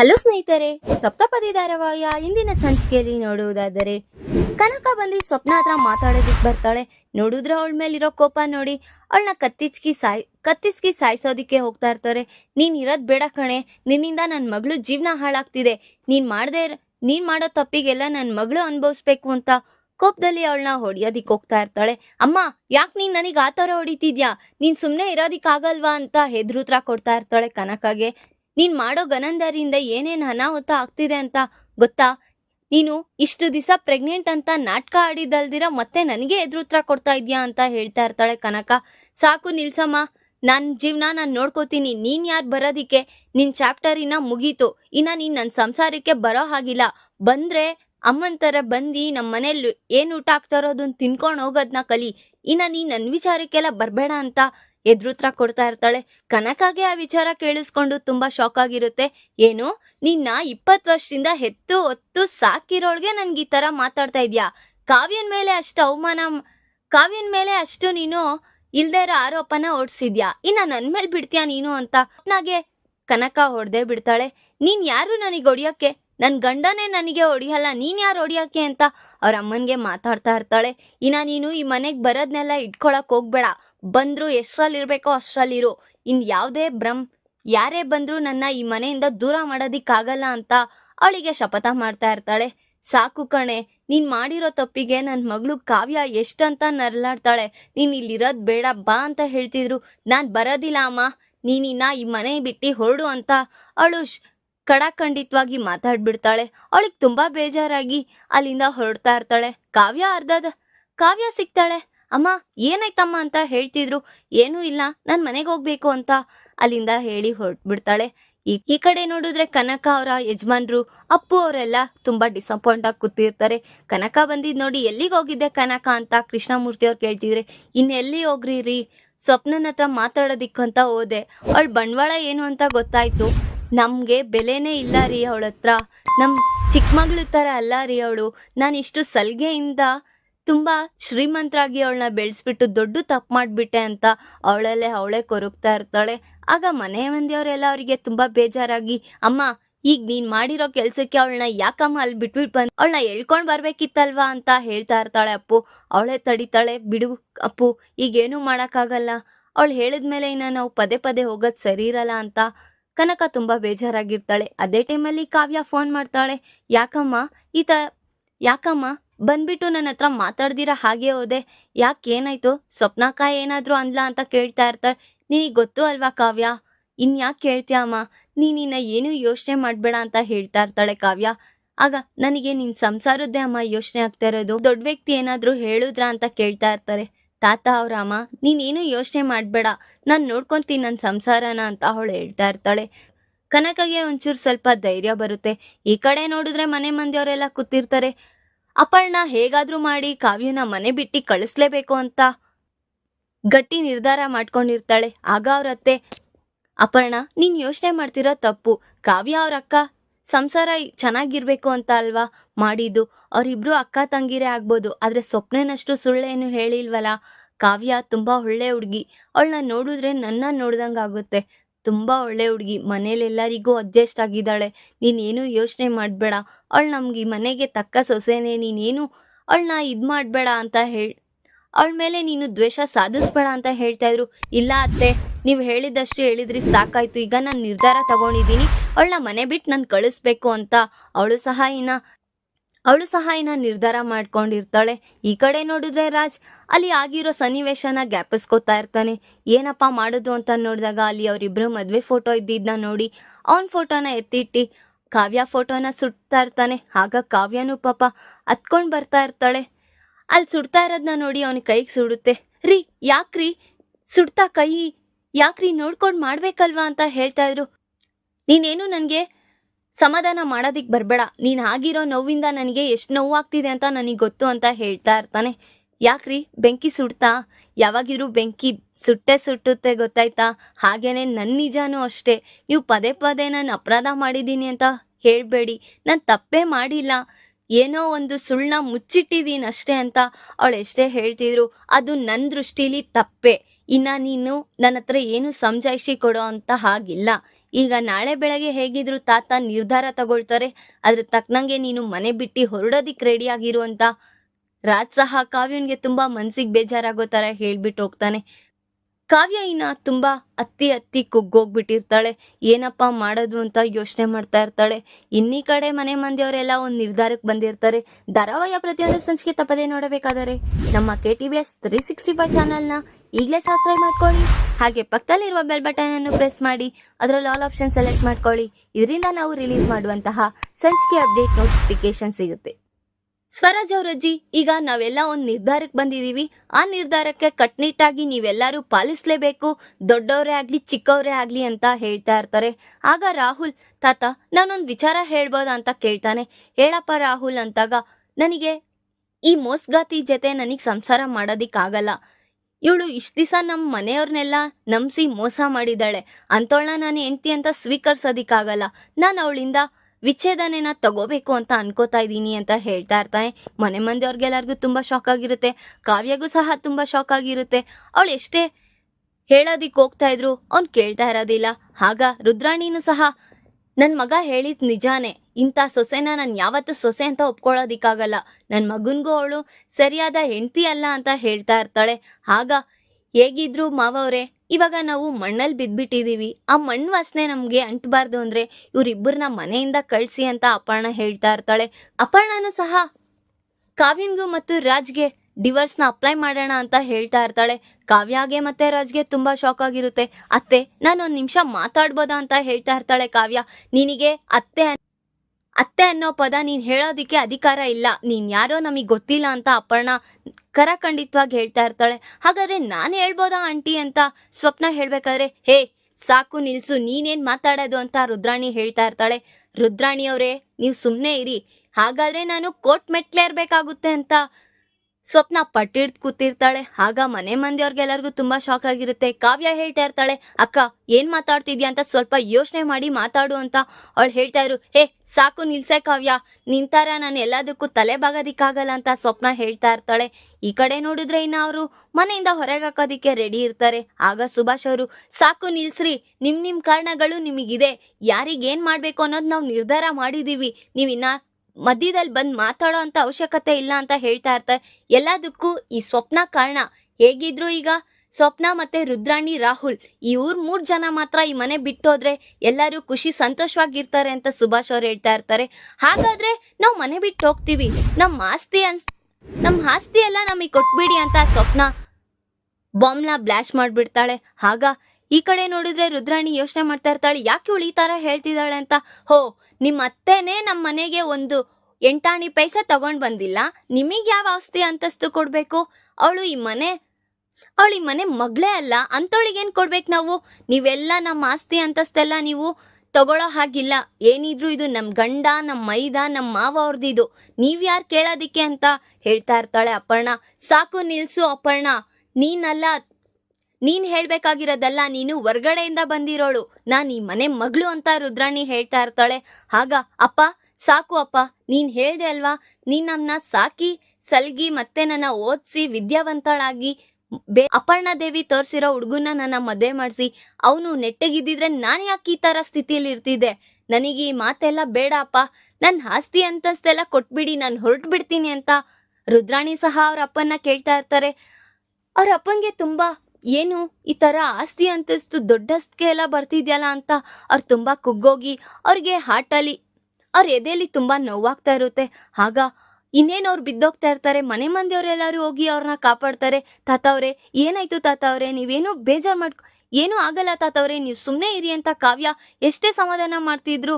Hello ಸ್ನೇಹಿತರೆ ಸಪ್ತಪದಿ ಧಾರಾವಾಹಿಯ ಇಂದಿನ ಸಂಚಿಕೆಯಲ್ಲಿ ನೋಡುವುದಾದರೆ, ಕನಕ ಬಂದು ಸ್ವಪ್ನ ಹತ್ರ ಮಾತಾಡೋದಿಕ್ ಬರ್ತಾಳೆ. ನೋಡಿದ್ರೆ ಅವಳ ಮೇಲಿರೋ ಕೋಪ ನೋಡಿ, ಅವಳನ್ನ ಕತ್ತಿಚ್ಕಿ ಸಾಯ್, ಕತ್ತಿಸ್ಕಿ ಸಾಯಿಸೋದಿಕ್ಕೆ ಹೋಗ್ತಾ ಇರ್ತಾರೆ. ನೀನ್ ಇರೋದ್ ಬೇಡ ಕಣೆ, ನಿನ್ನಿಂದ ನನ್ನ ಮಗಳು ಜೀವನ ಹಾಳಾಗ್ತಿದೆ. ನೀನ್ ಮಾಡದೆ ನೀನ್ ಮಾಡೋ ತಪ್ಪಿಗೆಲ್ಲ ನನ್ನ ಮಗಳು ಅನುಭವಿಸ್ಬೇಕು ಅಂತ ಕೋಪದಲ್ಲಿ ಅವಳನ್ನ ಹೊಡಿಯೋದಿಕ್ಕೆ ಹೋಗ್ತಾ ಇರ್ತಾಳೆ. ಅಮ್ಮ, ಯಾಕೆ ನೀನ್ ನನಗೆ ಆ ಥರ ಹೊಡಿತಿದ್ಯಾ? ನೀನ್ ಸುಮ್ಮನೆ ಇರೋದಿಕ್ಕಾಗಲ್ವಾ ಅಂತ ಹೆದ್ರುತ್ರ ಕೊಡ್ತಾ ಇರ್ತಾಳೆ ಕನಕಗೆ. ನೀನ್ ಮಾಡೋ ಗನಂದಾರಿಯಿಂದ ಏನೇನ್ ಅನಾಹುತ ಆಗ್ತಿದೆ ಅಂತ ಗೊತ್ತಾ? ನೀನು ಇಷ್ಟು ದಿವಸ ಪ್ರೆಗ್ನೆಂಟ್ ಅಂತ ನಾಟಕ ಆಡಿದಲ್ದಿರ ಮತ್ತೆ ನನಗೆ ಎದುರುತ್ರ ಕೊಡ್ತಾ ಇದ್ಯಾ ಅಂತ ಹೇಳ್ತಾ ಇರ್ತಾಳೆ ಕನಕ. ಸಾಕು ನಿಲ್ಸಮ್ಮ ನನ್ನ ಜೀವನ ನಾನು ನೋಡ್ಕೋತೀನಿ, ನೀನ್ ಯಾರು ಬರೋದಿಕ್ಕೆ? ನಿನ್ ಚಾಪ್ಟರ್ ಇನ್ನ ಮುಗೀತು, ಇನ್ನ ನೀನ್ ನನ್ನ ಸಂಸಾರಕ್ಕೆ ಬರೋ ಹಾಗಿಲ್ಲ. ಬಂದ್ರೆ ಅಮ್ಮನ್ ತರ ಬಂದು ನಮ್ಮ ಮನೇಲಿ ಏನು ಊಟ ಆಗ್ತಾ ಇರೋದನ್ನ ತಿನ್ಕೊಂಡು ಹೋಗೋದ್ನ ಕಲಿ, ಇನ್ನ ನೀನ್ ನನ್ನ ವಿಚಾರಕ್ಕೆಲ್ಲ ಬರಬೇಡ ಅಂತ ಎದುರುತ್ರ ಕೊಡ್ತಾ ಇರ್ತಾಳೆ. ಕನಕಾಗೆ ಆ ವಿಚಾರ ಕೇಳಿಸ್ಕೊಂಡು ತುಂಬಾ ಶಾಕ್ ಆಗಿರುತ್ತೆ. ಏನು? ನಿನ್ನ ಇಪ್ಪತ್ತು ವರ್ಷದಿಂದ ಹೆತ್ತು ಹೊತ್ತು ಸಾಕಿರೋಳ್ಗೆ ನನ್ಗೆ ಈ ತರ ಮಾತಾಡ್ತಾ ಇದ್ಯಾ? ಕಾವ್ಯನ್ ಮೇಲೆ ಅಷ್ಟು ಅವಮಾನ, ಕಾವ್ಯನ್ ಮೇಲೆ ಅಷ್ಟು ನೀನು ಇಲ್ದೇ ಇರೋ ಆರೋಪನ ಓಡಿಸಿದ್ಯಾ ಇನ್ನ ನನ್ ಮೇಲೆ ಬಿಡ್ತೀಯಾ ನೀನು ಅಂತ? ನಾಗೆ ಕನಕ ಹೊಡೆದೇ ಬಿಡ್ತಾಳೆ. ನೀನ್ ಯಾರು ನನಗೆ ಹೊಡಿಯಕ್ಕೆ? ನನ್ ಗಂಡನೇ ನನಗೆ ಹೊಡಿಯಲ್ಲ, ನೀನ್ ಯಾರು ಹೊಡಿಯಕ್ಕೆ ಅಂತ? ಅವ್ರ ಅಮ್ಮನ್ಗೆ ಮಾತಾಡ್ತಾ ಇರ್ತಾಳೆ. ಇನ್ನ ನೀನು ಈ ಮನೆಗ್ ಬರೋದ್ನೆಲ್ಲ ಇಟ್ಕೊಳಕ್ ಹೋಗ್ಬೇಡ. ಬಂದ್ರು ಎಷ್ಟ್ರಲ್ಲಿರ್ಬೇಕೋ ಅಷ್ಟ್ರಲ್ಲಿರು. ಇನ್ ಯಾವ್ದೇ ಭ್ರಮ್, ಯಾರೇ ಬಂದ್ರು ನನ್ನ ಈ ಮನೆಯಿಂದ ದೂರ ಮಾಡೋದಿಕ್ಕಾಗಲ್ಲ ಅಂತ ಅವಳಿಗೆ ಶಪಥ ಮಾಡ್ತಾ ಇರ್ತಾಳೆ. ಸಾಕು ಕಣೆ, ನೀನ್ ಮಾಡಿರೋ ತಪ್ಪಿಗೆ ನನ್ ಮಗಳು ಕಾವ್ಯ ಎಷ್ಟಂತ ನರಳಾಡ್ತಾಳೆ ನೀನ್ ಇಲ್ಲಿರೋದು ಬೇಡ, ಬಾ ಅಂತ ಹೇಳ್ತಿದ್ರು. ನಾನ್ ಬರೋದಿಲ್ಲ ಅಮ್ಮ ನೀನಿನ್ನ ಈ ಮನೆ ಬಿಟ್ಟು ಹೊರಡು ಅಂತ ಅವಳು ಕಡಾಖಂಡಿತವಾಗಿ ಮಾತಾಡ್ಬಿಡ್ತಾಳೆ. ಅವಳಿಗೆ ತುಂಬಾ ಬೇಜಾರಾಗಿ ಅಲ್ಲಿಂದ ಹೊರಡ್ತಾ ಇರ್ತಾಳೆ. ಕಾವ್ಯ ಅರ್ಧದ, ಕಾವ್ಯ ಸಿಗ್ತಾಳೆ. ಅಮ್ಮ, ಏನಾಯ್ತಮ್ಮ ಅಂತ ಹೇಳ್ತಿದ್ರು? ಏನೂ ಇಲ್ಲ, ನಾನ್ ಮನೆಗೆ ಹೋಗ್ಬೇಕು ಅಂತ. ಅಲ್ಲಿಂದ ಹೇಳಿ ಹೊರಟ್ಬಿಡ್ತಾಳೆ. ಈ ಕಡೆ ನೋಡಿದ್ರೆ ಕನಕ ಅವರ ಯಜಮಾನ್ರು, ಅಪ್ಪು ಅವರೆಲ್ಲ ತುಂಬಾ ಡಿಸಪಾಯಿಂಟ್ ಆಗಿ ಕೂತಿರ್ತಾರೆ. ಕನಕ ಬಂದಿದ್ ನೋಡಿ ಎಲ್ಲಿಗೆ ಹೋಗಿದ್ದೆ ಕನಕ ಅಂತ ಕೃಷ್ಣಮೂರ್ತಿ ಅವ್ರು ಕೇಳ್ತಿದ್ರೆ ಇನ್ನೆಲ್ಲಿ ಹೋಗ್ರಿ ರೀ ಸ್ವಪ್ನನ ಹತ್ರ ಮಾತಾಡೋದಿಕ್ಕಂತ ಹೋದೆ. ಅವಳ ಬಂಡವಾಳ ಏನು ಅಂತ ಗೊತ್ತಾಯ್ತು. ನಮ್ಗೆ ಬೆಲೆನೇ ಇಲ್ಲ ರೀ ಅವಳ ನಮ್ ತರ ಅಲ್ಲ ರೀ ಅವಳು. ನಾನು ಇಷ್ಟು ಸಲ್ಗೆಯಿಂದ ತುಂಬಾ ಶ್ರೀಮಂತರಾಗಿ ಅವಳನ್ನ ಬೆಳೆಸ್ಬಿಟ್ಟು ದೊಡ್ಡ ತಪ್ಪು ಮಾಡಿಬಿಟ್ಟೆ ಅಂತ ಅವಳಲ್ಲೇ ಅವಳೇ ಕೊರಗ್ತಾ ಇರ್ತಾಳೆ. ಆಗ ಮನೆ ಮಂದಿಯವರೆಲ್ಲ ಅವರಿಗೆ ತುಂಬಾ ಬೇಜಾರಾಗಿ, ಅಮ್ಮ, ಈಗ ನೀನ್ ಮಾಡಿರೋ ಕೆಲ್ಸಕ್ಕೆ ಅವಳನ್ನ ಯಾಕಮ್ಮ ಅಲ್ಲಿ ಬಿಟ್ಬಿಟ್ಟು ಬಂದ್ ಅವಳನ್ನ ಎಳ್ಕೊಂಡ್ ಬರ್ಬೇಕಿತ್ತಲ್ವಾ ಅಂತ ಹೇಳ್ತಾ ಇರ್ತಾಳೆ ಅಪ್ಪು. ಅವಳೇ ತಡಿತಾಳೆ, ಬಿಡು ಅಪ್ಪು ಈಗೇನು ಮಾಡಕ್ಕಾಗಲ್ಲ. ಅವಳು ಹೇಳಿದ್ಮೇಲೆ ಇನ್ನ ನಾವು ಪದೇ ಪದೇ ಹೋಗೋದ್ ಸರಿ ಇರಲ್ಲ ಅಂತ. ಕನಕ ತುಂಬಾ ಬೇಜಾರಾಗಿರ್ತಾಳೆ. ಅದೇ ಟೈಮಲ್ಲಿ ಕಾವ್ಯ ಫೋನ್ ಮಾಡ್ತಾಳೆ, ಯಾಕಮ್ಮ ಈತ ಯಾಕಮ್ಮ ಬಂದ್ಬಿಟ್ಟು ನನ್ನ ಹತ್ರ ಮಾತಾಡ್ದಿರ ಹಾಗೆ ಹೋದೆ. ಯಾಕೆ ಏನಾಯ್ತು? ಸ್ವಪ್ನಕ್ಕ ಏನಾದ್ರು ಅಂದ್ಲ ಅಂತ ಕೇಳ್ತಾ ಇರ್ತಾಳೆ. ನಿನಗೆ ಗೊತ್ತು ಅಲ್ವಾ ಕಾವ್ಯ? ಇನ್ ಯಾಕೆ ಕೇಳ್ತೀಯ ಅಮ್ಮ? ನೀನಿನ್ನ ಏನು ಯೋಚನೆ ಮಾಡ್ಬೇಡ ಅಂತ ಹೇಳ್ತಾ ಇರ್ತಾಳೆ ಕಾವ್ಯ. ಆಗ ನನಗೆ ನಿನ್ ಸಂಸಾರದ್ದೇ ಅಮ್ಮ ಯೋಚನೆ ಆಗ್ತಾ ಇರೋದು. ದೊಡ್ಡ ವ್ಯಕ್ತಿ ಏನಾದ್ರು ಹೇಳುದ್ರ ಅಂತ ಕೇಳ್ತಾ ಇರ್ತಾರೆ. ತಾತ ಅವ್ರ ಅಮ್ಮ ನೀನೇನು ಯೋಚನೆ ಮಾಡ್ಬೇಡ. ನಾನ್ ನೋಡ್ಕೊಂತೀನಿ ನನ್ನ ಸಂಸಾರನ ಅಂತ ಅವಳು ಹೇಳ್ತಾ ಇರ್ತಾಳೆ. ಕನಕಗೆ ಒಂಚೂರು ಸ್ವಲ್ಪ ಧೈರ್ಯ ಬರುತ್ತೆ. ಈ ಕಡೆ ನೋಡಿದ್ರೆ ಮನೆ ಮಂದಿಯವರೆಲ್ಲ ಕೂತಿರ್ತಾರೆ. ಅಪರ್ಣ ಹೇಗಾದ್ರೂ ಮಾಡಿ ಕಾವ್ಯನ ಮನೆ ಬಿಟ್ಟು ಕಳಿಸ್ಲೇಬೇಕು ಅಂತ. ಗಟ್ಟಿ ನಿರ್ಧಾರ ಮಾಡ್ಕೊಂಡಿರ್ತಾಳೆ. ಆಗ ಅವ್ರತ್ತೆ ಅಪರ್ಣ ನೀನ್ ಯೋಚನೆ ಮಾಡ್ತಿರೋ ತಪ್ಪು. ಕಾವ್ಯ ಅವ್ರ ಅಕ್ಕ ಸಂಸಾರ ಚೆನ್ನಾಗಿರ್ಬೇಕು ಅಂತ ಅಲ್ವಾ? ಮಾಡಿದ್ದು. ಅವ್ರಿಬ್ರು ಅಕ್ಕ ತಂಗಿರೇ ಆಗ್ಬೋದು. ಆದ್ರೆ ಸ್ವಪ್ನನಷ್ಟು ಸುಳ್ಳೇನು ಹೇಳಿಲ್ವಲ್ಲ ಕಾವ್ಯ ತುಂಬಾ ಒಳ್ಳೆ ಹುಡುಗಿ. ಅವಳನ್ನ ನೋಡಿದ್ರೆ ನನ್ನ ನೋಡ್ದಂಗಾಗುತ್ತೆ ತುಂಬಾ ಒಳ್ಳೆ ಹುಡ್ಗಿ. ಮನೇಲೆಲ್ಲರಿಗೂ ಅಡ್ಜಸ್ಟ್ ಆಗಿದ್ದಾಳೆ. ನೀನೇನು ಯೋಚನೆ ಮಾಡ್ಬೇಡ. ಅವಳು ನಮ್ಗೆ ಈ ಮನೆಗೆ ತಕ್ಕ ಸೊಸೆನೆ, ನೀನೇನು ಅವಳನ್ನ ಇದು ಮಾಡಬೇಡ ಅಂತ ಹೇಳಿ, ಅವಳ ಮೇಲೆ ನೀನು ದ್ವೇಷ ಸಾಧಿಸ್ಬೇಡ ಅಂತ ಹೇಳ್ತಾ ಇದ್ರು. ಇಲ್ಲ ಅತ್ತೆ, ನೀವು ಹೇಳಿದಷ್ಟು ಹೇಳಿದ್ರಿ ಸಾಕಾಯ್ತು. ಈಗ ನಾನು ನಿರ್ಧಾರ ತಗೊಂಡಿದ್ದೀನಿ. ಅವಳನ್ನ ಮನೆ ಬಿಟ್ಟು ನಾನು ಕಳಿಸ್ಬೇಕು ಅಂತ ಅವಳು ಸಹ ಇನ್ನ ಅವಳು ಸಹ ಇನ್ನ ನಿರ್ಧಾರ ಮಾಡ್ಕೊಂಡಿರ್ತಾಳೆ. ಈ ಕಡೆ ನೋಡಿದ್ರೆ ರಾಜ್, ಅಲ್ಲಿ ಆಗಿರೋ ಸನ್ನಿವೇಶನ ಜ್ಞಾಪಿಸ್ಕೊತಾ ಇರ್ತಾನೆ. ಏನಪ್ಪಾ ಮಾಡೋದು ಅಂತ ನೋಡಿದಾಗ ಅಲ್ಲಿ ಅವರಿಬ್ರು ಮದುವೆ ಫೋಟೋ ಇದ್ದಿದ್ನ ನೋಡಿ, ಅವನ್ ಫೋಟೋನ ಎತ್ತಿಟ್ಟಿ ಕಾವ್ಯ ಫೋಟೋನ ಸುಡ್ತಾ ಇರ್ತಾನೆ. ಆಗ ಕಾವ್ಯನೂ ಪಾಪ ಹತ್ಕೊಂಡು ಬರ್ತಾ ಇರ್ತಾಳೆ. ಅಲ್ಲಿ ಸುಡ್ತಾ ಇರೋದನ್ನ ನೋಡಿ ಅವನ ಕೈಗೆ ಸುಡುತ್ತೆ. ರೀ, ಯಾಕ್ರಿ? ಸುಡ್ತಾ ಕೈ ಯಾಕ್ರಿ? ನೋಡ್ಕೊಂಡು ಮಾಡ್ಬೇಕಲ್ವಾ ಅಂತ ಹೇಳ್ತಾ ಇದ್ರು. ನೀನೇನು ನನಗೆ ಸಮಾಧಾನ ಮಾಡೋದಿಕ್ಕೆ ಬರಬೇಡ. ನೀನು ಆಗಿರೋ ನೋವಿಂದ ನನಗೆ ಎಷ್ಟು ನೋವಾಗ್ತಿದೆ ಅಂತ ನನಗೆ ಗೊತ್ತು ಅಂತ ಹೇಳ್ತಾ ಇರ್ತಾನೆ. ಯಾಕ್ರಿ? ಬೆಂಕಿ ಸುಡ್ತಾ? ಯಾವಾಗಿರು ಬೆಂಕಿ ಸುಟ್ಟೆ ಸುಟ್ಟುತ್ತೆ ಗೊತ್ತಾಯ್ತಾ? ಹಾಗೇನೆ ನನ್ನ ನಿಜಾನೂ ಅಷ್ಟೇ. ನೀವು ಪದೇ ಪದೇ ನಾನು ಅಪರಾಧ ಮಾಡಿದ್ದೀನಿ ಅಂತ ಹೇಳಬೇಡಿ. ನಾನು ತಪ್ಪೇ ಮಾಡಿಲ್ಲ. ಏನೋ ಒಂದು ಸುಳ್ಳನ್ನ ಮುಚ್ಚಿಟ್ಟಿದ್ದೀನಿ ಅಷ್ಟೇ ಅಂತ ಅವಳು ಎಷ್ಟೇ ಹೇಳ್ತಿದ್ರು, ಅದು ನನ್ನ ದೃಷ್ಟಿಲಿ ತಪ್ಪೇ. ಇನ್ನ ನೀನು ನನ್ನ ಹತ್ರ ಏನು ಸಮಜಾಯಿಷಿ ಕೊಡೋ ಅಂತ ಹಾಗಿಲ್ಲ. ಈಗ ನಾಳೆ ಬೆಳಗ್ಗೆ ಹೇಗಿದ್ರು ತಾತ ನಿರ್ಧಾರ ತಗೊಳ್ತಾರೆ. ಅದ್ರ ತಕ್ಕನಂಗೆ ನೀನು ಮನೆ ಬಿಟ್ಟು ಹೊರಡೋದಿಕ್ ರೆಡಿಯಾಗಿರುವಂತ ರಾಜ್ ಸಹ ಕಾವ್ಯನ್ಗೆ ತುಂಬಾ ಮನ್ಸಿಗೆ ಬೇಜಾರಾಗೋ ತರ ಹೇಳ್ಬಿಟ್ಟು ಹೋಗ್ತಾನೆ. ಕಾವ್ಯ ಇನ್ನ ತುಂಬಾ ಅತ್ತಿ ಅತ್ತಿ ಕುಗ್ಗೋಗ್ಬಿಟ್ಟಿರ್ತಾಳೆ. ಏನಪ್ಪ ಮಾಡೋದು ಅಂತ ಯೋಚನೆ ಮಾಡ್ತಾ ಇರ್ತಾಳೆ. ಇನ್ನಿ ಕಡೆ ಮನೆ ಮಂದಿಯವರೆಲ್ಲ ಒಂದು ನಿರ್ಧಾರಕ್ಕೆ ಬಂದಿರ್ತಾರೆ. ಧಾರಾವಾಹಿಯ ಪ್ರತಿಯೊಂದು ಸಂಚಿಕೆ ತಪ್ಪದೇ ನೋಡಬೇಕಾದರೆ ನಮ್ಮ K T V S three sixty five ಚಾನಲ್ನ ಈಗಲೇ ಸಬ್ಸ್ಕ್ರೈಬ್ ಮಾಡ್ಕೊಳ್ಳಿ. ಹಾಗೆ ಪಕ್ಕದಲ್ಲಿರುವ ಬೆಲ್ ಬಟನ್ ಅನ್ನು ಪ್ರೆಸ್ ಮಾಡಿ, ಅದರಲ್ಲಿ ಆಲ್ ಆಪ್ಷನ್ ಸೆಲೆಕ್ಟ್ ಮಾಡ್ಕೊಳ್ಳಿ. ಇದರಿಂದ ನಾವು ರಿಲೀಸ್ ಮಾಡುವಂತಹ ಸಂಚಿಕೆ ಅಪ್ಡೇಟ್ ನೋಟಿಫಿಕೇಶನ್ ಸಿಗುತ್ತೆ. ಸ್ವರಾಜ್ ಅವರಜ್ಜಿ ಈಗ ನಾವೆಲ್ಲ ಒಂದು ನಿರ್ಧಾರಕ್ಕೆ ಬಂದಿದೀವಿ. ಆ ನಿರ್ಧಾರಕ್ಕೆ ಕಟ್ನಿಟ್ಟಾಗಿ ನೀವೆಲ್ಲರೂ ಪಾಲಿಸ್ಲೇಬೇಕು ದೊಡ್ಡವರೇ ಆಗಲಿ, ಚಿಕ್ಕವರೇ ಆಗಲಿ ಅಂತ ಹೇಳ್ತಾ ಇರ್ತಾರೆ. ಆಗ ರಾಹುಲ್, ತಾತ, ನಾನೊಂದು ವಿಚಾರ ಹೇಳ್ಬೋದಾ ಅಂತ ಕೇಳ್ತಾನೆ. ಹೇಳಪ್ಪ ರಾಹುಲ್ ಅಂತಾಗ, ನನಗೆ ಈ ಮೋಸ್ಗಾತಿ ಜೊತೆ ನನಗೆ ಸಂಸಾರ ಮಾಡೋದಿಕ್ಕಾಗಲ್ಲ. ಇವಳು ಇಷ್ಟು ದಿವಸ ನಮ್ಮ ಮನೆಯವ್ರನ್ನೆಲ್ಲ ನಂಬಿಸಿ ಮೋಸ ಮಾಡಿದ್ದಾಳೆ. ಅಂಥವಳನ್ನ ನಾನು ಹೆಂಡ್ತಿ ಅಂತ ಸ್ವೀಕರಿಸೋದಿಕ್ಕಾಗಲ್ಲ. ನಾನು ಅವಳಿಂದ ವಿಚ್ಛೇದನೆನ ತಗೋಬೇಕು ಅಂತ ಅನ್ಕೋತಾ ಇದ್ದೀನಿ ಅಂತ ಹೇಳ್ತಾ ಇರ್ತಾನೆ. ಮನೆ ಮಂದಿಯವ್ರಿಗೆಲ್ಲರಿಗೂ ತುಂಬಾ ಶಾಕ್ ಆಗಿರುತ್ತೆ. ಕಾವ್ಯಗೂ ಸಹ ತುಂಬಾ ಶಾಕ್ ಆಗಿರುತ್ತೆ. ಅವಳು ಎಷ್ಟೇ ಹೇಳೋದಿಕ್ ಹೋಗ್ತಾ ಇದ್ರು ಅವ್ನು ಕೇಳ್ತಾ ಇರೋದಿಲ್ಲ. ಆಗ ರುದ್ರಾಣಿನೂ ಸಹ ನನ್ನ ಮಗ ಹೇಳಿದ್ ನಿಜಾನೇ. ಇಂಥ ಸೊಸೆನ ನಾನು ಯಾವತ್ತೂ ಸೊಸೆ ಅಂತ ಒಪ್ಕೊಳ್ಳೋದಿಕ್ಕಾಗಲ್ಲ. ನನ್ನ ಮಗನಿಗೂ ಅವಳು ಸರಿಯಾದ ಹೆಂಡತಿ ಅಲ್ಲ ಅಂತ ಹೇಳ್ತಾ ಇರ್ತಾಳೆ. ಆಗ ಹೇಗಿದ್ರು ಮಾವವ್ರೆ ಇವಾಗ ನಾವು ಮಣ್ಣಲ್ಲಿ ಬಿದ್ಬಿಟ್ಟಿದೀವಿ. ಆ ಮಣ್ಣು ವಾಸನೆ ನಮ್ಗೆ ಅಂಟಬಾರ್ದು ಅಂದ್ರೆ ಇವ್ರಿಬ್ಬರನ್ನ ಮನೆಯಿಂದ ಕಳ್ಸಿ ಅಂತ ಅಪರ್ಣ ಹೇಳ್ತಾ ಇರ್ತಾಳೆ. ಅಪರ್ಣನೂ ಸಹ ಕಾವ್ಯನ್ಗೂ ಮತ್ತು ರಾಜ್ಗೆ ಡಿವೋರ್ಸ್ನ ಅಪ್ಲೈ ಮಾಡೋಣ ಅಂತ ಹೇಳ್ತಾ ಇರ್ತಾಳೆ. ಕಾವ್ಯಾಗೆ ಮತ್ತೆ ರಾಜ್ಗೆ ತುಂಬಾ ಶಾಕ್ ಆಗಿರುತ್ತೆ. ಅತ್ತೆ ನಾನು ಒಂದು ನಿಮಿಷ ಮಾತಾಡ್ಬೋದಾ ಅಂತ ಹೇಳ್ತಾ ಇರ್ತಾಳೆ ಕಾವ್ಯ. ನಿನಗೆ ಅತ್ತೆ ಅತ್ತೆ ಅನ್ನೋ ಪದ ನೀನ್ ಹೇಳೋದಿಕ್ಕೆ ಅಧಿಕಾರ ಇಲ್ಲ. ನೀನ್ ಯಾರೋ ನಮಗ್ ಗೊತ್ತಿಲ್ಲ ಅಂತ ಅಪರ್ಣ ಕರಖಂಡಿತವಾಗಿ ಹೇಳ್ತಾ ಇರ್ತಾಳೆ. ಹಾಗಾದ್ರೆ ನಾನು ಹೇಳ್ಬೋದಾ ಆಂಟಿ ಅಂತ ಸ್ವಪ್ನ ಹೇಳ್ಬೇಕಾದ್ರೆ, ಹೇ, ಸಾಕು ನಿಲ್ಸು, ನೀನೇನ್ ಮಾತಾಡೋದು ಅಂತ ರುದ್ರಾಣಿ ಹೇಳ್ತಾ ಇರ್ತಾಳೆ. ರುದ್ರಾಣಿ ಅವರೇ ನೀವು ಸುಮ್ಮನೆ ಇರಿ. ಹಾಗಾದ್ರೆ ನಾನು ಕೋರ್ಟ್ ಮೆಟ್ಲೇ ಇರ್ಬೇಕಾಗುತ್ತೆ ಅಂತ ಸ್ವಪ್ನ ಪಟ್ಟಿಡ್ ಕೂತಿರ್ತಾಳೆ. ಆಗ ಮನೆ ಮಂದಿಯವ್ರಿಗೆಲ್ಲರಿಗೂ ತುಂಬಾ ಶಾಕ್ ಆಗಿರುತ್ತೆ. ಕಾವ್ಯ ಹೇಳ್ತಾ ಇರ್ತಾಳೆ, ಅಕ್ಕ, ಏನ್ ಮಾತಾಡ್ತಿದ್ಯಾ ಅಂತ ಸ್ವಲ್ಪ ಯೋಚನೆ ಮಾಡಿ ಮಾತಾಡು ಅಂತ. ಅವಳು ಹೇಳ್ತಾ ಇರು ಹೇ, ಸಾಕು ನಿಲ್ಸೆ ಕಾವ್ಯ. ನಿಂತಾರ ನಾನು ಎಲ್ಲದಕ್ಕೂ ತಲೆ ಬಾಗೋದಿಕ್ಕಾಗಲ್ಲ ಅಂತ ಸ್ವಪ್ನ ಹೇಳ್ತಾ ಇರ್ತಾಳೆ. ಈ ಕಡೆ ನೋಡಿದ್ರೆ ಇನ್ನ ಅವರು ಮನೆಯಿಂದ ಹೊರಗೆ ಹಾಕೋದಿಕ್ಕೆ ರೆಡಿ ಇರ್ತಾರೆ. ಆಗ ಸುಭಾಷ್ ಅವರು, ಸಾಕು ನಿಲ್ಸ್ರಿ. ನಿಮ್ ನಿಮ್ ಕಾರಣಗಳು ನಿಮಗಿದೆ. ಯಾರಿಗೇನ್ ಮಾಡ್ಬೇಕು ಅನ್ನೋದು ನಾವು ನಿರ್ಧಾರ ಮಾಡಿದೀವಿ. ನೀವಿನ್ನ ಮಧ್ಯದಲ್ಲಿ ಬಂದು ಮಾತಾಡೋ ಅಂತ ಅವಶ್ಯಕತೆ ಇಲ್ಲ ಅಂತ ಹೇಳ್ತಾ ಇರ್ತಾರೆ. ಎಲ್ಲದಕ್ಕೂ ಈ ಸ್ವಪ್ನ ಕಾರಣ. ಹೇಗಿದ್ರು ಈಗ ಸ್ವಪ್ನ ಮತ್ತೆ ರುದ್ರಾಣಿ, ರಾಹುಲ್ ಈ ಊರ್ ಮೂರ್ ಜನ ಮಾತ್ರ ಈ ಮನೆ ಬಿಟ್ಟೋದ್ರೆ ಎಲ್ಲರೂ ಖುಷಿ ಸಂತೋಷವಾಗಿರ್ತಾರೆ ಅಂತ ಸುಭಾಷ್ ಅವ್ರು ಹೇಳ್ತಾ ಇರ್ತಾರೆ. ಹಾಗಾದ್ರೆ ನಾವು ಮನೆ ಬಿಟ್ಟು ಹೋಗ್ತೀವಿ. ನಮ್ಮ ಆಸ್ತಿ ಅನ್ಸ್ ನಮ್ಮ ಆಸ್ತಿ ಎಲ್ಲ ನಮಗೆ ಕೊಟ್ಬಿಡಿ ಅಂತ ಸ್ವಪ್ನ. ಬಾಂಬ್ನ ಬ್ಲಾಶ್ ಮಾಡ್ಬಿಡ್ತಾಳೆ. ಆಗ ಈ ಕಡೆ ನೋಡಿದ್ರೆ ರುದ್ರಾಣಿ ಯೋಚನೆ ಮಾಡ್ತಾ ಇರ್ತಾಳೆ. ಯಾಕೆ ಈ ತರ ಹೇಳ್ತಿದ್ದಾಳೆ ಅಂತ? ಹೋ, ನಿಮ್ಮ ಅತ್ತೆನೇ ನಮ್ಮ ಮನೆಗೆ ಒಂದು ಎಂಟಾಣಿ ಪೈಸೆ ತಗೊಂಡ್ ಬಂದಿಲ್ಲ. ನಿಮಗೆ ಯಾವ ಆಸ್ತಿ ಅಂತಸ್ತು ಕೊಡ್ಬೇಕು? ಅವಳು ಈ ಮನೆ, ಅವಳು ಈ ಮನೆ ಮಗಳೇ ಅಲ್ಲ. ಅಂತವಳಿಗೇನ್ ಕೊಡ್ಬೇಕು ನಾವು? ನೀವೆಲ್ಲ ನಮ್ಮ ಆಸ್ತಿ ಅಂತಸ್ತೆಲ್ಲ ನೀವು ತಗೊಳ್ಳೋ ಹಾಗಿಲ್ಲ. ಏನಿದ್ರು ಇದು ನಮ್ ಗಂಡ, ನಮ್ ಮೈದ, ನಮ್ ಮಾವ ಅವ್ರದಿದು. ನೀವ್ ಯಾರು ಕೇಳೋದಿಕ್ಕೆ ಅಂತ ಹೇಳ್ತಾ ಇರ್ತಾಳೆ ಅಪರ್ಣ. ಸಾಕು ನಿಲ್ಸು ಅಪರ್ಣ. ನೀನಲ್ಲ ನೀನ್ ಹೇಳ್ಬೇಕಾಗಿರೋದಲ್ಲ ನೀನು ಹೊರ್ಗಡೆಯಿಂದ ಬಂದಿರೋಳು. ನಾನ್ ಈ ಮನೆ ಮಗಳು ಅಂತ ರುದ್ರಾಣಿ ಹೇಳ್ತಾ ಇರ್ತಾಳೆ. ಆಗ, ಅಪ್ಪ, ಸಾಕು ಅಪ್ಪ, ನೀನ್ ಹೇಳ್ದೆ ಅಲ್ವಾ? ನೀನ್ ನಮ್ನ ಸಾಕಿ, ಸಲ್ಗಿ ಮತ್ತೆ ನನ್ನ ಓದ್ಸಿ ವಿದ್ಯಾವಂತಳಾಗಿ ಬೇ ಅಪರ್ಣ ದೇವಿ ತೋರ್ಸಿರೋ ಹುಡುಗನ ನನ್ನ ಮದುವೆ ಮಾಡಿಸಿ, ಅವನು ನೆಟ್ಟಗಿದ್ದಿದ್ರೆ ನಾನು ಯಾಕೆ ಈ ತರ ಸ್ಥಿತಿಯಲ್ಲಿ ಇರ್ತಿದ್ದೆ? ನನಗೆ ಈ ಮಾತೆಲ್ಲ ಬೇಡ ಅಪ್ಪ. ನನ್ನ ಆಸ್ತಿ ಅಂತಸ್ತೆಲ್ಲ ಕೊಟ್ಬಿಡಿ, ನಾನು ಹೊರಟು ಬಿಡ್ತೀನಿ ಅಂತ. ರುದ್ರಾಣಿ ಸಹ ಅವ್ರ ಅಪ್ಪನ್ನ ಕೇಳ್ತಾ ಇರ್ತಾರೆ. ಅವ್ರ ಅಪ್ಪಂಗೆ ತುಂಬಾ ಏನು? ಈ ತರ ಆಸ್ತಿ ಅಂತಸ್ತು ದೊಡ್ಡಸ್ತಿಗೆ ಎಲ್ಲ ಬರ್ತಿದ್ಯಲ್ಲ ಅಂತ ಅವ್ರು ತುಂಬಾ ಕುಗ್ಗೋಗಿ, ಅವ್ರಿಗೆ ಹಾರ್ಟಲ್ಲಿ ಅವ್ರ ಎದೆಯಲ್ಲಿ ತುಂಬಾ ನೋವಾಗ್ತಾ ಇರುತ್ತೆ. ಆಗ ಇನ್ನೇನು ಅವ್ರು ಬಿದ್ದೋಗ್ತಾ ಇರ್ತಾರೆ, ಮನೆ ಮಂದಿಯವರೆಲ್ಲರೂ ಹೋಗಿ ಅವ್ರನ್ನ ಕಾಪಾಡ್ತಾರೆ. ತಾತವ್ರೆ, ಏನಾಯ್ತು ತಾತವ್ರೆ? ನೀವೇನು ಬೇಜಾರ್ ಮಾಡ್ಕೊ, ಏನೂ ಆಗಲ್ಲ ತಾತವ್ರೆ, ನೀವು ಸುಮ್ಮನೆ ಇರಿ ಅಂತ ಕಾವ್ಯ ಎಷ್ಟೇ ಸಮಾಧಾನ ಮಾಡ್ತಿದ್ರು.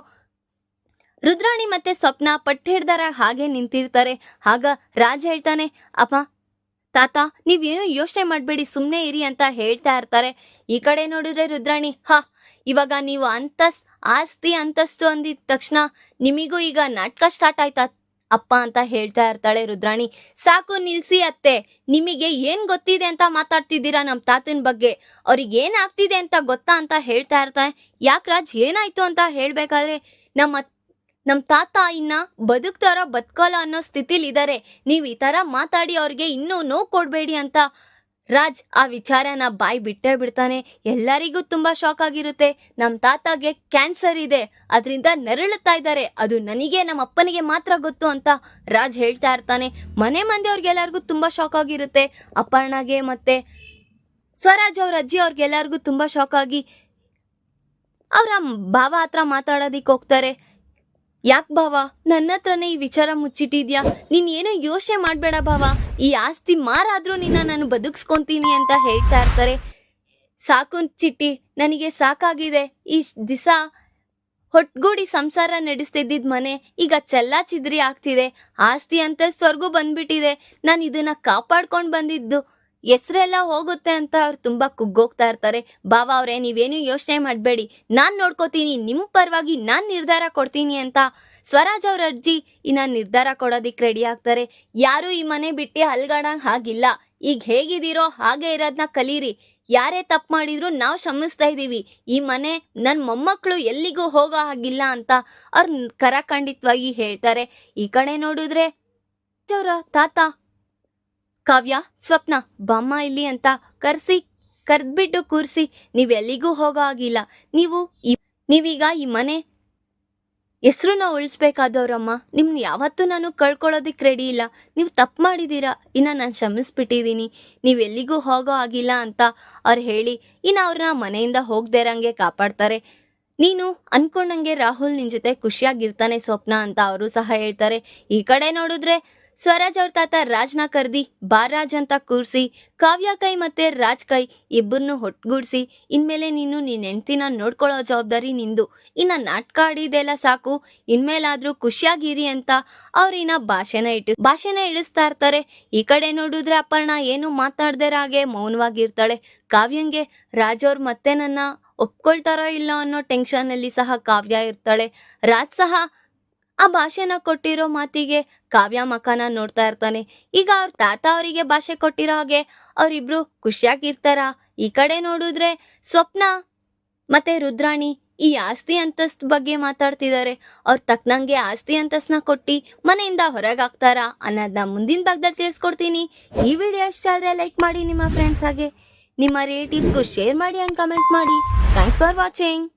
ರುದ್ರಾಣಿ ಮತ್ತೆ ಸ್ವಪ್ನ ಪಟ್ಟು ಹಿಡ್ದಾರ ಹಾಗೆ ನಿಂತಿರ್ತಾರೆ. ಆಗ ರಾಜ ಹೇಳ್ತಾನೆ, ಅಪ್ಪ ತಾತ, ನೀವೇನು ಯೋಚನೆ ಮಾಡಬೇಡಿ ಸುಮ್ಮನೆ ಇರಿ ಅಂತ ಹೇಳ್ತಾ ಇರ್ತಾರೆ. ಈ ಕಡೆ ನೋಡಿದ್ರೆ ರುದ್ರಾಣಿ, ಹಾ, ಇವಾಗ ನೀವು ಅಂತಸ್, ಆಸ್ತಿ ಅಂತಸ್ತು ಅಂದಿದ ತಕ್ಷಣ ನಿಮಿಗೂ ಈಗ ನಾಟಕ ಸ್ಟಾರ್ಟ್ ಆಯ್ತಾ, ಅಪ್ಪ ಅಂತ ಹೇಳ್ತಾ ಇರ್ತಾಳೆ ರುದ್ರಾಣಿ. ಸಾಕು ನಿಲ್ಸಿ ಅತ್ತೆ, ನಿಮಗೆ ಏನ್ ಗೊತ್ತಿದೆ ಅಂತ ಮಾತಾಡ್ತಿದ್ದೀರಾ ನಮ್ ತಾತನ್ ಬಗ್ಗೆ? ಅವ್ರಿಗೆ ಏನ್ ಆಗ್ತಿದೆ ಅಂತ ಗೊತ್ತಾ ಅಂತ ಹೇಳ್ತಾ ಇರ್ತಾರೆ ಯಾಕ್ರಾಜ್ ಏನಾಯ್ತು ಅಂತ ಹೇಳ್ಬೇಕಾದ್ರೆ, ನಮ್ಮ ನಮ್ ತಾತ ಇನ್ನ ಬದುಕ್ತಾರ, ಬದುಕಲ್ಲ ಅನ್ನೋ ಸ್ಥಿತಿಲಿ ಇದ್ದಾರೆ ನೀವು ಈ ತರ ಮಾತಾಡಿ ಅವ್ರಿಗೆ ಇನ್ನೂ ನೋವು ಕೊಡ್ಬೇಡಿ ಅಂತ ರಾಜ್ ಆ ವಿಚಾರನ ಬಾಯಿ ಬಿಟ್ಟೇ ಬಿಡ್ತಾನೆ. ಎಲ್ಲರಿಗೂ ತುಂಬಾ ಶಾಕ್ ಆಗಿರುತ್ತೆ. ನಮ್ಮ ತಾತಾಗೆ ಕ್ಯಾನ್ಸರ್ ಇದೆ. ಅದರಿಂದ ನರಳುತ್ತಾ ಇದ್ದಾರೆ ಅದು ನನಗೆ ನಮ್ಮ ಅಪ್ಪನಿಗೆ ಮಾತ್ರ ಗೊತ್ತು ಅಂತ ರಾಜ್ ಹೇಳ್ತಾ ಇರ್ತಾನೆ. ಮನೆ ಮಂದಿ ಅವ್ರಿಗೆಲ್ಲರಿಗೂ ತುಂಬಾ ಶಾಕ್ ಆಗಿರುತ್ತೆ. ಅಪ್ಪಣ್ಣಗೆ ಮತ್ತೆ ಸ್ವರಾಜ್ ಅವ್ರ ಅಜ್ಜಿ ಅವ್ರಿಗೆಲ್ಲರಿಗೂ ತುಂಬಾ ಶಾಕ್ ಆಗಿ ಅವರ ಭಾವ ಹತ್ರ ಮಾತಾಡೋದಿಕ್ಕೆ ಹೋಗ್ತಾರೆ. ಯಾಕ್ ಭಾವ? ನನ್ನ ಹತ್ರನೇ ಈ ವಿಚಾರ ಮುಚ್ಚಿಟ್ಟಿದ್ಯಾ? ನೀನ್ ಏನೋ ಯೋಚನೆ ಮಾಡ್ಬೇಡ ಭಾವ. ಈ ಆಸ್ತಿ ಮಾರಾದ್ರೂ ನಿನ್ನ ನಾನು ಬದುಕ್ಸ್ಕೊಂತೀನಿ ಅಂತ ಹೇಳ್ತಾ ಇರ್ತಾರೆ. ಸಾಕು ಚಿಟ್ಟಿ, ನನಗೆ ಸಾಕಾಗಿದೆ. ಈ ದಿಸ ಹೊಟ್ಗೂಡಿ ಸಂಸಾರ ನಡೆಸ್ತಿದ್ದಿದ್ ಮನೆ ಈಗ ಚೆಲ್ಲ ಚಿದ್ರಿ ಆಗ್ತಿದೆ. ಆಸ್ತಿ ಅಂತ ಸ್ವರ್ಗೂ ಬಂದ್ಬಿಟ್ಟಿದೆ. ನಾನು ಇದನ್ನ ಕಾಪಾಡ್ಕೊಂಡು ಬಂದಿದ್ದು. ಹೆಸ್ರೆಲ್ಲ ಹೋಗುತ್ತೆ ಅಂತ ಅವ್ರು ತುಂಬಾ ಕುಗ್ಗೋಗ್ತಾ ಇರ್ತಾರೆ. ಬಾವ ಅವರೇ, ನೀವೇನು ಯೋಚನೆ ಮಾಡಬೇಡಿ. ನಾನು ನೋಡ್ಕೋತೀನಿ, ನಿಮ್ ಪರವಾಗಿ ನಾನ್ ನಿರ್ಧಾರ ಕೊಡ್ತೀನಿ ಅಂತ ಸ್ವರಾಜ್ ಅವ್ರ ಅಜ್ಜಿ ಇನ್ನ ನಿರ್ಧಾರ ಕೊಡೋದಿಕ್ ರೆಡಿ ಆಗ್ತಾರೆ. ಯಾರು ಈ ಮನೆ ಬಿಟ್ಟು ಅಲ್ಗಾಡಂಗ್ ಹಾಗಿಲ್ಲ. ಈಗ ಹೇಗಿದ್ದೀರೋ ಹಾಗೆ ಇರೋದ್ನ ಕಲೀರಿ. ಯಾರೇ ತಪ್ಪು ಮಾಡಿದ್ರು ನಾವು ಶ್ರಮಿಸ್ತಾ ಇದ್ದೀವಿ ಈ ಮನೆ ನನ್ನ ಮೊಮ್ಮಕ್ಕಳು ಎಲ್ಲಿಗೂ ಹೋಗೋ ಹಾಗಿಲ್ಲ ಅಂತ ಅವ್ರು ಕರಖಂಡಿತವಾಗಿ ಹೇಳ್ತಾರೆ. ಈ ಕಡೆ ನೋಡಿದ್ರೆ ಚೌರ ತಾತ ಕಾವ್ಯ, ಸ್ವಪ್ನ, ಬಮ್ಮ ಇಲ್ಲಿ ಅಂತ ಕರೆಸಿ, ಕರ್ದ್ಬಿಟ್ಟು ಕೂರಿಸಿ ನೀವೆಲ್ಲಿಗೂ ಹೋಗೋ ಆಗಿಲ್ಲ ನೀವು ನೀವೀಗ ಈ ಮನೆ ಹೆಸ್ರನ್ನ ಉಳಿಸ್ಬೇಕಾದವ್ರಮ್ಮ. ನಿಮ್ನ ಯಾವತ್ತೂ ನಾನು ಕಳ್ಕೊಳ್ಳೋದಕ್ಕೆ ರೆಡಿ ಇಲ್ಲ. ನೀವು ತಪ್ಪು ಮಾಡಿದ್ದೀರಾ ಇನ್ನು ನಾನು ಕ್ಷಮಿಸ್ಬಿಟ್ಟಿದ್ದೀನಿ ನೀವೆಲ್ಲಿಗೂ ಹೋಗೋ ಆಗಿಲ್ಲ ಅಂತ ಅವ್ರು ಹೇಳಿ ಇನ್ನು ಅವ್ರನ್ನ ಮನೆಯಿಂದ ಹೋಗ್ದೇರಂಗೆ ಕಾಪಾಡ್ತಾರೆ. ನೀನು ಅನ್ಕೊಂಡಂಗೆ ರಾಹುಲ್ ನಿನ್ ಜೊತೆ ಖುಷಿಯಾಗಿರ್ತಾನೆ ಸ್ವಪ್ನ ಅಂತ ಅವರು ಸಹ ಹೇಳ್ತಾರೆ. ಈ ಕಡೆ ನೋಡಿದ್ರೆ ಸ್ವರಾಜ್ ಅವ್ರ ತಾತ ರಾಜ್ನ ಕರ್ದಿ, ಬಾರಾಜ್ ಅಂತ ಕೂರಿಸಿ, ಕಾವ್ಯ ಕೈ ಮತ್ತೆ ರಾಜ್ ಕೈ ಇಬ್ಬರನ್ನು ಹೊಟ್ಟುಗೂಡಿಸಿ ಇನ್ಮೇಲೆ ನೀನು ನಿನ್ನ ಹೆಂಡ್ತಿನ ನೋಡ್ಕೊಳ್ಳೋ ಜವಾಬ್ದಾರಿ ನಿಂದು. ಇನ್ನ ನಾಟಕ ಆಡಿದೆಲ್ಲ ಸಾಕು, ಇನ್ಮೇಲಾದ್ರೂ ಖುಷಿಯಾಗಿರಿ ಅಂತ ಅವ್ರಿನ ಭಾಷೆನ ಇಟ್ಟು ಭಾಷೆನ ಇಳಿಸ್ತಾ ಇರ್ತಾರೆ. ಈ ಕಡೆ ನೋಡಿದ್ರೆ ಅಪರ್ಣ ಏನು ಮಾತಾಡ್ದಿರಾಗೆ ಮೌನವಾಗಿರ್ತಾಳೆ. ಕಾವ್ಯಂಗೆ ರಾಜ್ ಅವ್ರು ಮತ್ತೆ ನನ್ನ ಒಪ್ಕೊಳ್ತಾರೋ ಇಲ್ಲ ಅನ್ನೋ ಟೆನ್ಷನ್ ಅಲ್ಲಿ ಸಹ ಕಾವ್ಯ ಇರ್ತಾಳೆ. ರಾಜ್ ಸಹ ಆ ಭಾಷೆನ ಕೊಟ್ಟಿರೋ ಮಾತಿಗೆ ಕಾವ್ಯ ಮಖನ ನೋಡ್ತಾ ಇರ್ತಾನೆ. ಈಗ ಅವ್ರ ತಾತ ಅವರಿಗೆ ಭಾಷೆ ಕೊಟ್ಟಿರೋ ಹಾಗೆ ಅವರಿಬ್ರು ಖುಷಿಯಾಗಿರ್ತಾರ? ಈ ಕಡೆ ನೋಡಿದ್ರೆ ಸ್ವಪ್ನ ಮತ್ತೆ ರುದ್ರಾಣಿ ಈ ಆಸ್ತಿ ಅಂತಸ್ತ್ ಬಗ್ಗೆ ಮಾತಾಡ್ತಿದ್ದಾರೆ ಅವ್ರ ತಕ್ಕನಂಗೆ ಆಸ್ತಿ ಅಂತಸ್ನ ಕೊಟ್ಟಿ ಮನೆಯಿಂದ ಹೊರಗಾಗ್ತಾರ ಅನ್ನೋದನ್ನ ಮುಂದಿನ ಭಾಗದಲ್ಲಿ ತಿಳಿಸ್ಕೊಡ್ತೀನಿ. ಈ ವಿಡಿಯೋ ಇಷ್ಟ ಆದ್ರೆ ಲೈಕ್ ಮಾಡಿ ನಿಮ್ಮ ಫ್ರೆಂಡ್ಸ್ ಹಾಗೆ. ನಿಮ್ಮ ರಿಲೇಟಿವ್ಸ್ಗೂ ಶೇರ್ ಮಾಡಿ ಅಂಡ್ ಕಮೆಂಟ್ ಮಾಡಿ. Thanks for watching